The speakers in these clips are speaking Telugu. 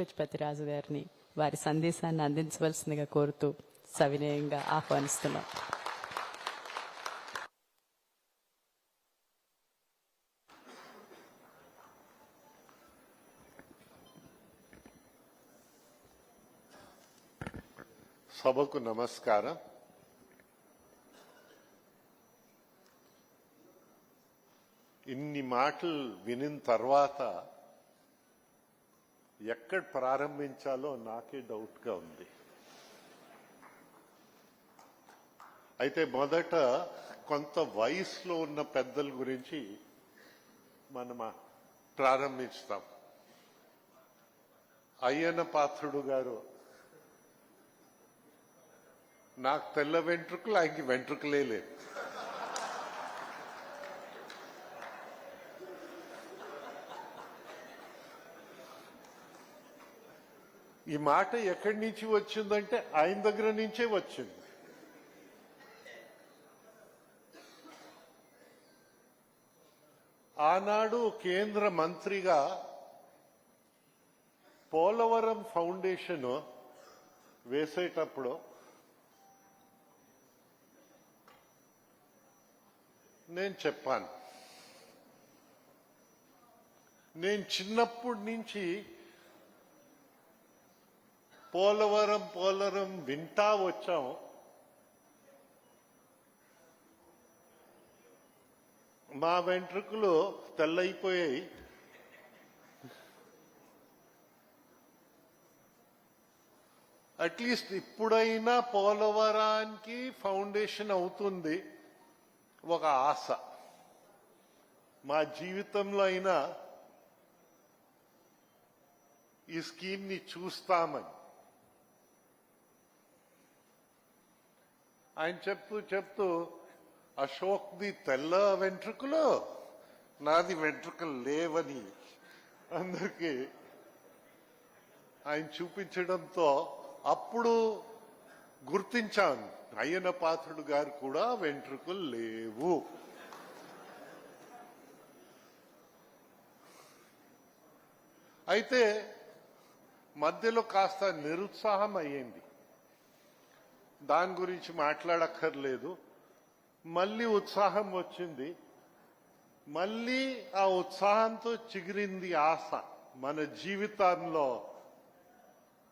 గజపతిరాజు గారిని వారి సందేశాన్ని అందించవలసిందిగా కోరుతూ సవినయంగా ఆహ్వానిస్తున్నాం. సభకు నమస్కారం. ఇన్ని మాటలు వినిన తర్వాత ఎక్కడ ప్రారంభించాలో నాకే డౌట్గా ఉంది. అయితే మొదట కొంత వయసులో ఉన్న పెద్దల గురించి మనం ప్రారంభిస్తాం. అయ్యన్న పాత్రుడు గారు నాకు తెల్ల వెంట్రుకలు ఆయనకి వెంట్రుకలే లేదు. ఈ మాట ఎక్కడి నుంచి వచ్చిందంటే ఆయన దగ్గర నుంచే వచ్చింది. ఆనాడు కేంద్ర మంత్రిగా పోలవరం ఫౌండేషన్ వేసేటప్పుడు నేను చెప్పాను. నేను చిన్నప్పటి నుంచి పోలవరం పోలవరం వింటా వచ్చాం. మా వెంట్రుకలు తెల్లయిపోయాయి అట్లీస్ట్ ఇప్పుడైనా పోలవరానికి ఫౌండేషన్ అవుతుంది ఒక ఆశ. మా జీవితంలో అయినా ఈ స్కీమ్ని చూస్తామని. ఆయన చెప్తూ చెప్తూ అశోక్ది తెల్ల వెంట్రుకలు నాది వెంట్రుకలు లేవని. అందరికీ ఆయన చూపించడంతో అప్పుడు గుర్తించాను అయ్యన పాత్రుడు గారు కూడా వెంట్రుకలు లేవు. అయితే మధ్యలో కాస్త నిరుత్సాహం అయ్యింది. దాని గురించి మాట్లాడక్కర్లేదు. మళ్ళీ ఉత్సాహం వచ్చింది. మళ్ళీ ఆ ఉత్సాహంతో చిగిరింది ఆశ మన జీవితంలో.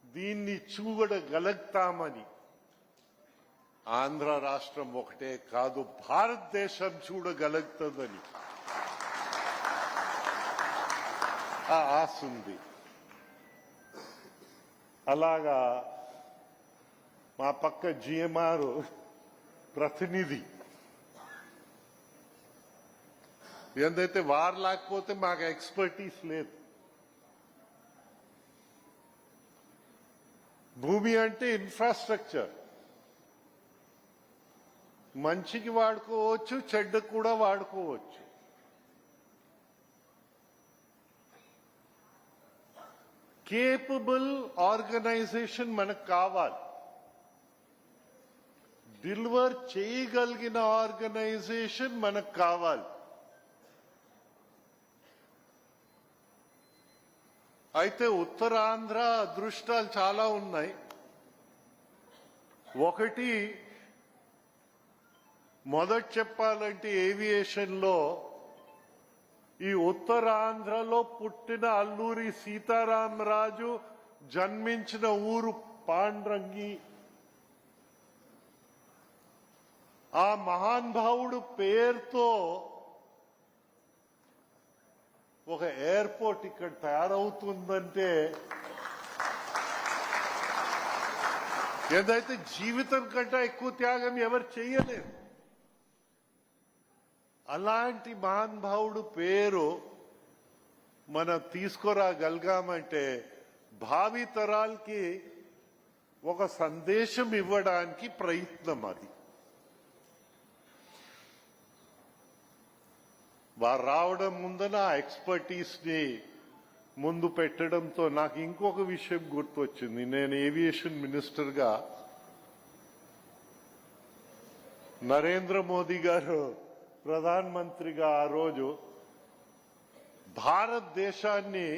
దీన్ని చూడగలుగుతామని. ఆంధ్ర రాష్ట్రం ఒకటే కాదు భారతదేశం చూడగలుగుతుందని. ఆ ఆశ ఉంది. అలాగా మా పక్క జిఎంఆర్ ప్రతినిధి. ఏందైతే వారు లేకపోతే మాకు ఎక్స్పర్టీస్ లేదు. భూమి అంటే ఇన్ఫ్రాస్ట్రక్చర్. మంచికి వాడుకోవచ్చు చెడ్డకు కూడా వాడుకోవచ్చు. కేపబుల్ ఆర్గనైజేషన్ మనకు కావాలి. డెలివర్ చేయగలిగిన ఆర్గనైజేషన్ మనకు కావాలి. అయితే ఉత్తరాంధ్ర అదృష్టాలు చాలా ఉన్నాయి. ఒకటి మొదట చెప్పాలంటే ఏవియేషన్లో ఈ ఉత్తరాంధ్రలో పుట్టిన అల్లూరి సీతారామరాజు జన్మించిన ఊరు పాండ్రంగి ఆ మహానుభావుడు పేరుతో ఒక ఎయిర్పోర్ట్ ఇక్కడ తయారవుతుందంటే ఏదైతే జీవితం కంటే ఎక్కువ త్యాగం ఎవరు చేయలేదు అలాంటి మహానుభావుడు పేరు మనం తీసుకురాగలిగామంటే భావి తరాలకి ఒక సందేశం ఇవ్వడానికి ప్రయత్నం అది. వారు రావడం ముందన ఆ ఎక్స్పర్టీస్ని ముందు పెట్టడంతో నాకు ఇంకొక విషయం గుర్తొచ్చింది. నేను ఏవియేషన్ మినిస్టర్గా నరేంద్ర మోదీ గారు ప్రధాన మంత్రిగా ఆ రోజు భారతదేశాన్ని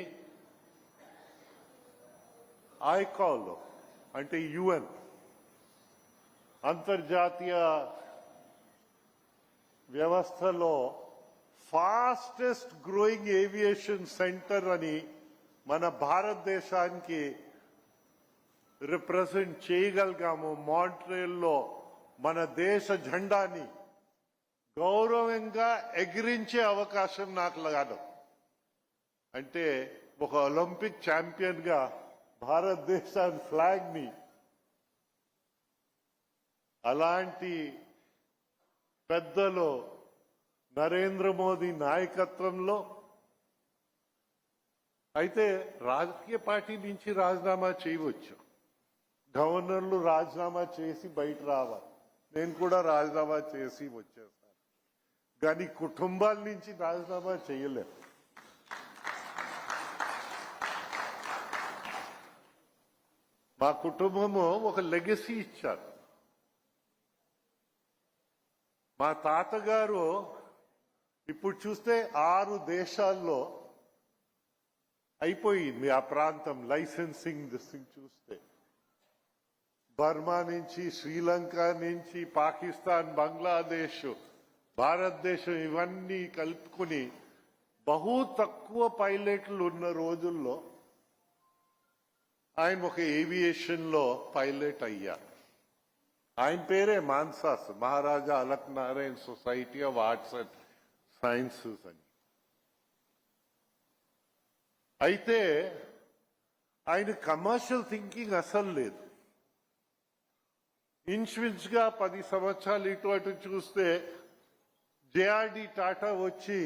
ఐకాల్ అంటే యుఎన్ అంతర్జాతీయ వ్యవస్థలో ఫాస్టెస్ట్ గ్రోయింగ్ ఏవియేషన్ సెంటర్ అని మన భారతదేశానికి రిప్రజెంట్ చేయగలిగాము. మాంట్రియల్లో మన దేశ జెండాని గౌరవంగా ఎగిరించే అవకాశం నాకు లగాను. అంటే ఒక ఒలింపిక్ ఛాంపియన్గా భారతదేశాన్ని ఫ్లాగ్ని అలాంటి పెద్దలో నరేంద్ర మోదీ నాయకత్వంలో. అయితే రాజకీయ పార్టీ నుంచి రాజీనామా చేయవచ్చు. గవర్నర్లు రాజీనామా చేసి బయట రావాలి. నేను కూడా రాజీనామా చేసి వచ్చేసాను కానీ కుటుంబాల నుంచి రాజీనామా చేయలేదు మా కుటుంబము ఒక లెగసీ ఇచ్చారు. మా తాతగారు ఇప్పుడు చూస్తే ఆరు దేశాల్లో అయిపోయింది ఆ ప్రాంతం లైసెన్సింగ్ చూస్తే. బర్మా నుంచి శ్రీలంక నుంచి పాకిస్తాన్ బంగ్లాదేశ్ భారతదేశం ఇవన్నీ కలుపుకుని బహు తక్కువ పైలట్లు ఉన్న రోజుల్లో ఆయన ఒక ఏవియేషన్లో పైలట్ అయ్యారు. ఆయన పేరే MANSAS Maharaja Alak Narayan society of arts and sciences అని. అయితే ఆయన కమర్షియల్ థింకింగ్ అసలు లేదు. ఇంచుమించుగా పది సంవత్సరాలు ఇటు అటు చూస్తే జేఆర్డి టాటా వచ్చి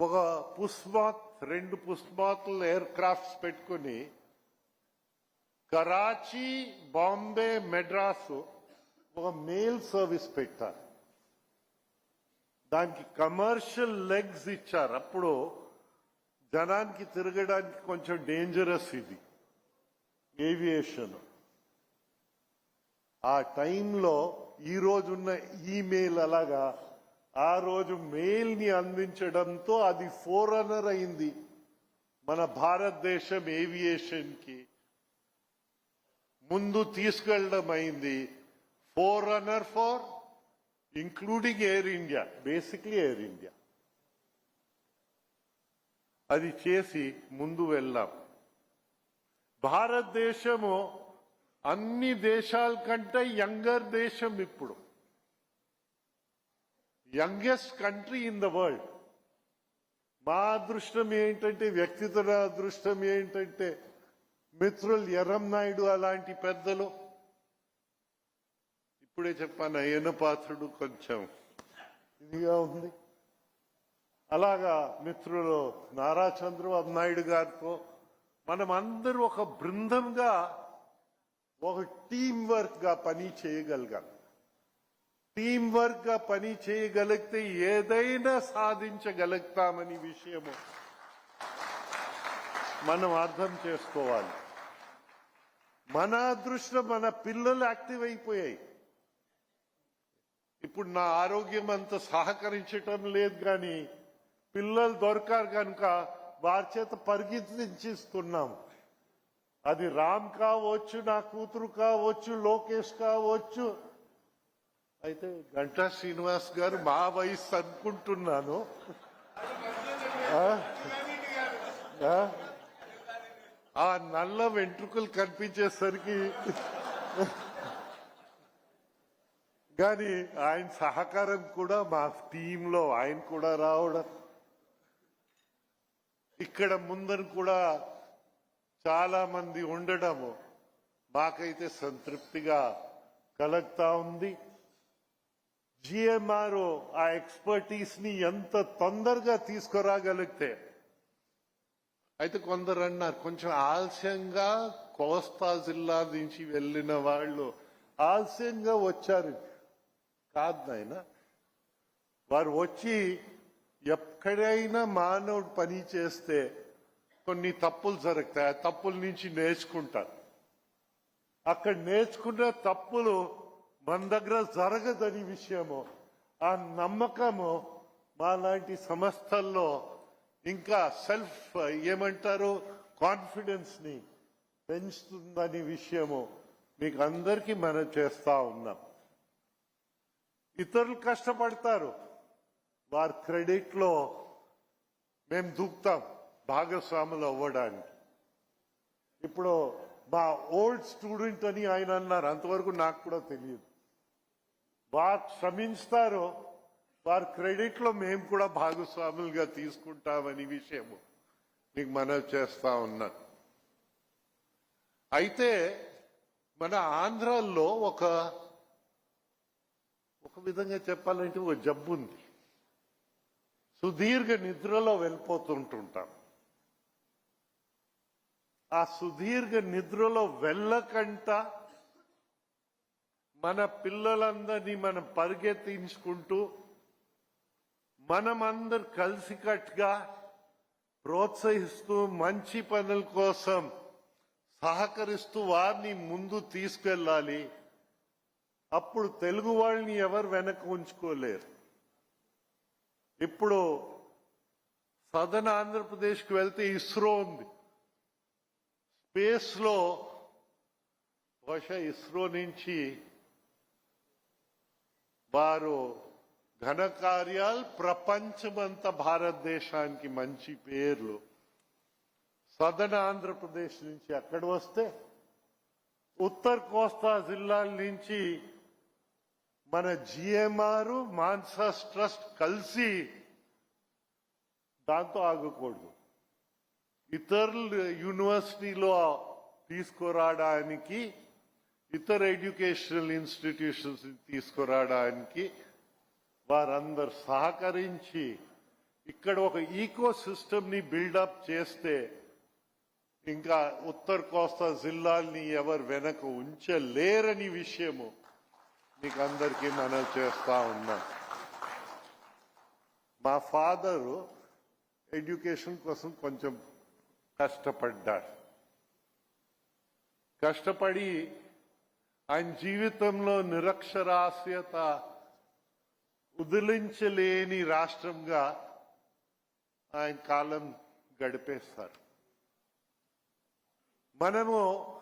ఒక పుష్మాత్ రెండు పుష్మాత్ ఎయిర్ క్రాఫ్ట్స్ పెట్టుకుని కరాచీ బాంబే మెడ్రాస్ ఒక మెయిల్ సర్వీస్ పెట్టారు. దానికి కమర్షియల్ లెగ్స్ ఇచ్చారు. అప్పుడు జనానికి తిరగడానికి కొంచెం డేంజరస్ ఇది. ఏవియేషన్ ఆ టైంలో ఈ రోజున్న ఈమెయిల్ అలాగా ఆ రోజు మెయిల్ని అందించడంతో అది ఫోరనర్ అయింది. మన భారతదేశం ఏవియేషన్కి ముందు తీసుకెళ్ళడం అయింది. Forerunner for including Air India basically Air India అది చేసి ముందు వెళ్ళాం భారతదేశము అన్ని దేశాల కంటే యంగర్ దేశం ఇప్పుడు. Youngest country in the world మా అదృష్టం ఏంటంటే వ్యక్తిత్వ అదృష్టం ఏంటంటే మిత్రులు ఎర్రం నాయుడు అలాంటి పెద్దలు ఇప్పుడే చెప్పాను అయ్యన పాత్రుడు కొంచెం. ఇదిగా ఉంది. అలాగా మిత్రులు నారా చంద్రబాబు నాయుడు గారితో మనం అందరూ ఒక బృందంగా ఒక టీం వర్క్గా పని చేయగలిగాం టీం వర్క్గా పని చేయగలిగితే ఏదైనా సాధించగలుగుతామని విషయము మనం అర్థం చేసుకోవాలి. మన అదృష్టం మన పిల్లలు యాక్టివ్ అయిపోయాయి. ఇప్పుడు నా ఆరోగ్యం అంత సహకరించటం లేదు కానీ పిల్లలు దొరకారు కనుక వారి చేత పరిగించిస్తున్నాం అది రామ్ కావచ్చు నా కూతురు కావచ్చు లోకేష్ కావచ్చు అయితే గంటా శ్రీనివాస్ గారు మా వయసు అనుకుంటున్నాను ఆ? ఆ? ఆ నల్ల వెంట్రుకలు కనిపించేసరికి కానీ ఆయన సహకారం కూడా మా టీంలో ఆయన కూడా రావడం. ఇక్కడ ముందర కూడా చాలా మంది ఉండడము మాకైతే సంతృప్తిగా కలుగుతా ఉంది. జిఎంఆర్ ఆ ఎక్స్పర్టీస్ని ఎంత తొందరగా తీసుకురాగలిగితే అయితే కొందరు అన్నారు కొంచెం ఆలస్యంగా కోస్తా జిల్లా నుంచి వెళ్ళిన వాళ్ళు ఆలస్యంగా వచ్చారు. కాదు నాయన వారు వచ్చి ఎక్కడైనా మానవుడు పని చేస్తే కొన్ని తప్పులు జరుగుతాయి. ఆ తప్పుల నుంచి నేర్చుకుంటారు. అక్కడ నేర్చుకున్న తప్పులు మన దగ్గర జరగదని విషయము ఆ నమ్మకము మాలాంటి సంస్థల్లో ఇంకా సెల్ఫ్ ఏమంటారు? కాన్ఫిడెన్స్ని పెంచుతుందని విషయము మీకు అందరికీ మనం చేస్తా ఉన్నాం. ఇతరులు కష్టపడతారు. వారి క్రెడిట్లో మేము దూకుతాం భాగస్వాములు అవ్వడానికి. ఇప్పుడు మా ఓల్డ్ స్టూడెంట్ అని ఆయన అన్నారు అంతవరకు నాకు కూడా తెలియదు. వారు శ్రమిస్తారు వారి క్రెడిట్లో మేము కూడా భాగస్వాములుగా తీసుకుంటామని విషయము మీకు మనవి చేస్తా ఉన్నాను అయితే మన ఆంధ్రాల్లో ఒక ఒక విధంగా చెప్పాలంటే ఒక జబ్బు ఉంది. సుదీర్ఘ నిద్రలో వెళ్ళిపోతుంటుంటాం. ఆ సుదీర్ఘ నిద్రలో వెళ్ళకంట మన పిల్లలందరినీ మనం పరిగెత్తించుకుంటూ మనమందరు కలిసికట్టుగా ప్రోత్సహిస్తూ మంచి పనుల కోసం సహకరిస్తూ వారిని ముందు తీసుకెళ్ళాలి. అప్పుడు తెలుగు వాళ్ళని ఎవరు వెనక ఉంచుకోలేరు. ఇప్పుడు సదన్ ఆంధ్రప్రదేశ్కి వెళ్తే ఇస్రో ఉంది. స్పేస్లో బహుశా ఇస్రో నుంచి వారు ఘనకార్యాలు ప్రపంచమంతా భారతదేశానికి మంచి పేర్లు. సదన్ ఆంధ్రప్రదేశ్ నుంచి అక్కడ వస్తే ఉత్తర్ కోస్తా జిల్లాల నుంచి మన జిఎంఆర్ మాన్సాస్ ట్రస్ట్ కలిసి దాంతో ఆగకూడదు. ఇతరులు యూనివర్సిటీలో తీసుకురావడానికి ఇతర ఎడ్యుకేషనల్ ఇన్స్టిట్యూషన్స్ తీసుకురావడానికి వారందరు సహకరించి ఇక్కడ ఒక ఈకో సిస్టమ్ని బిల్డప్ చేస్తే ఇంకా ఉత్తర్ కోస్తా జిల్లాల్ని ఎవరు వెనక ఉంచలేరని విషయము మీకు అందరికీ మనం చేస్తా ఉన్నాం. మా ఫాదరు ఎడ్యుకేషన్ కోసం కొంచెం కష్టపడ్డాడు కష్టపడి ఆయన జీవితంలో నిరక్షరాస్యత ఉదిలించలేని రాష్ట్రంగా ఆయన కాలం గడిపేస్తారు. మనము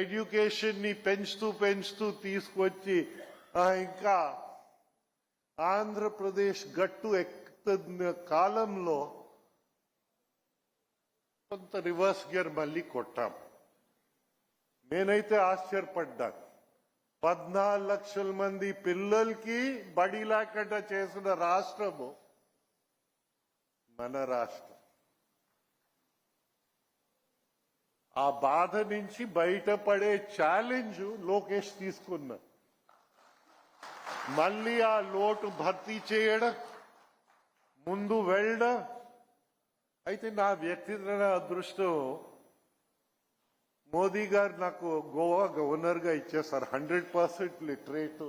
ఎడ్యుకేషన్ని పెంచుతూ పెంచుతూ తీసుకొచ్చి ఇంకా ఆంధ్రప్రదేశ్ గట్టు ఎక్కుతున్న కాలంలో కొంత రివర్స్ గేర్ మళ్ళీ కొట్టాం. నేనైతే ఆశ్చర్యపడ్డాను పద్నాలుగు లక్షల మంది పిల్లలకి బడి లేకుండా చేసిన రాష్ట్రము మన రాష్ట్రం. ఆ బాధ నుంచి బయటపడే ఛాలెంజ్ లోకేష్ తీసుకున్న. మళ్ళీ ఆ లోటు భర్తీ చేయడం ముందు వెళ్ళడం అయితే నా వ్యక్తిగత అదృష్టం మోదీ గారు నాకు గోవా గవర్నర్గా ఇచ్చేస్తారు hundred percent literate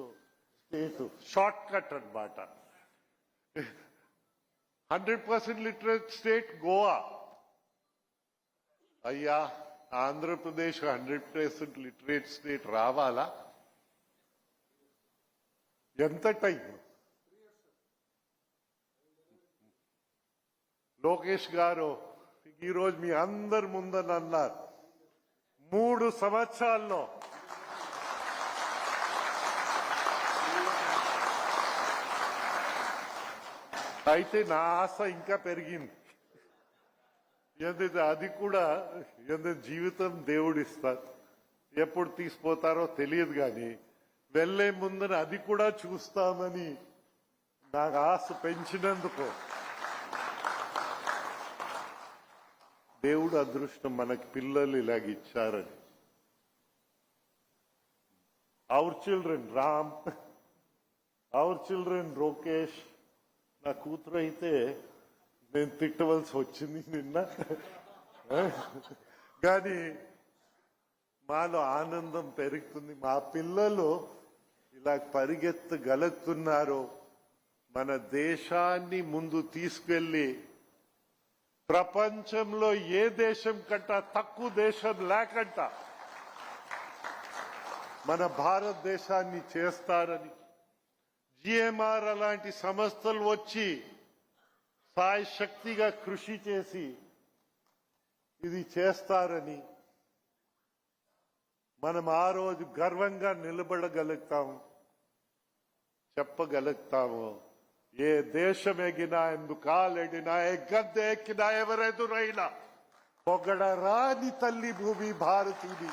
state shortcut అనమాట hundred percent literate state Goa. అయ్యా Andhra Pradesh hundred percent literate state రావాలా? ఎంత టైం? లోకేష్ గారు ఈరోజు మీ అందరి ముందని అన్నారు. మూడు సంవత్సరాల్లో. అయితే నా ఆశ ఇంకా పెరిగింది. ఎందుకంటే అది కూడా ఎందుకంటే జీవితం దేవుడిస్తారు ఎప్పుడు తీసిపోతారో తెలియదు కానీ వెళ్ళే ముందర అది కూడా చూస్తామని నాకు ఆశ పెంచినందుకు దేవుడు అదృష్టం మనకి పిల్లలు ఇలాగ ఇచ్చారని. Our children Ram our children Rokesh నా కూతురు అయితే నేను తిట్టవలసి వచ్చింది నిన్న. కానీ మాలో ఆనందం పెరుగుతుంది. మా పిల్లలు ఇలా పరిగెత్తగలుగుతున్నారు మన దేశాన్ని ముందు తీసుకెళ్ళి ప్రపంచంలో ఏ దేశం కంట తక్కువ దేశం లేకంట. మన భారతదేశాన్ని చేస్తారని. జిఎంఆర్ అలాంటి సంస్థలు వచ్చి సాయశక్తిగా కృషి చేసి ఇది చేస్తారని మనం ఆ రోజు గర్వంగా నిలబడగలుగుతాం చెప్పగలుగుతాము. ఏ దేశం ఎగినా ఎందుకాలెడినా ఏ గద్దె ఎక్కినా ఎవరెదురైనా పొగడరాని తల్లి భూమి భారతీది.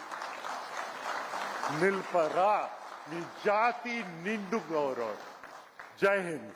నిల్పరా నీ జాతి నిండు గౌరవం. జై హింద్.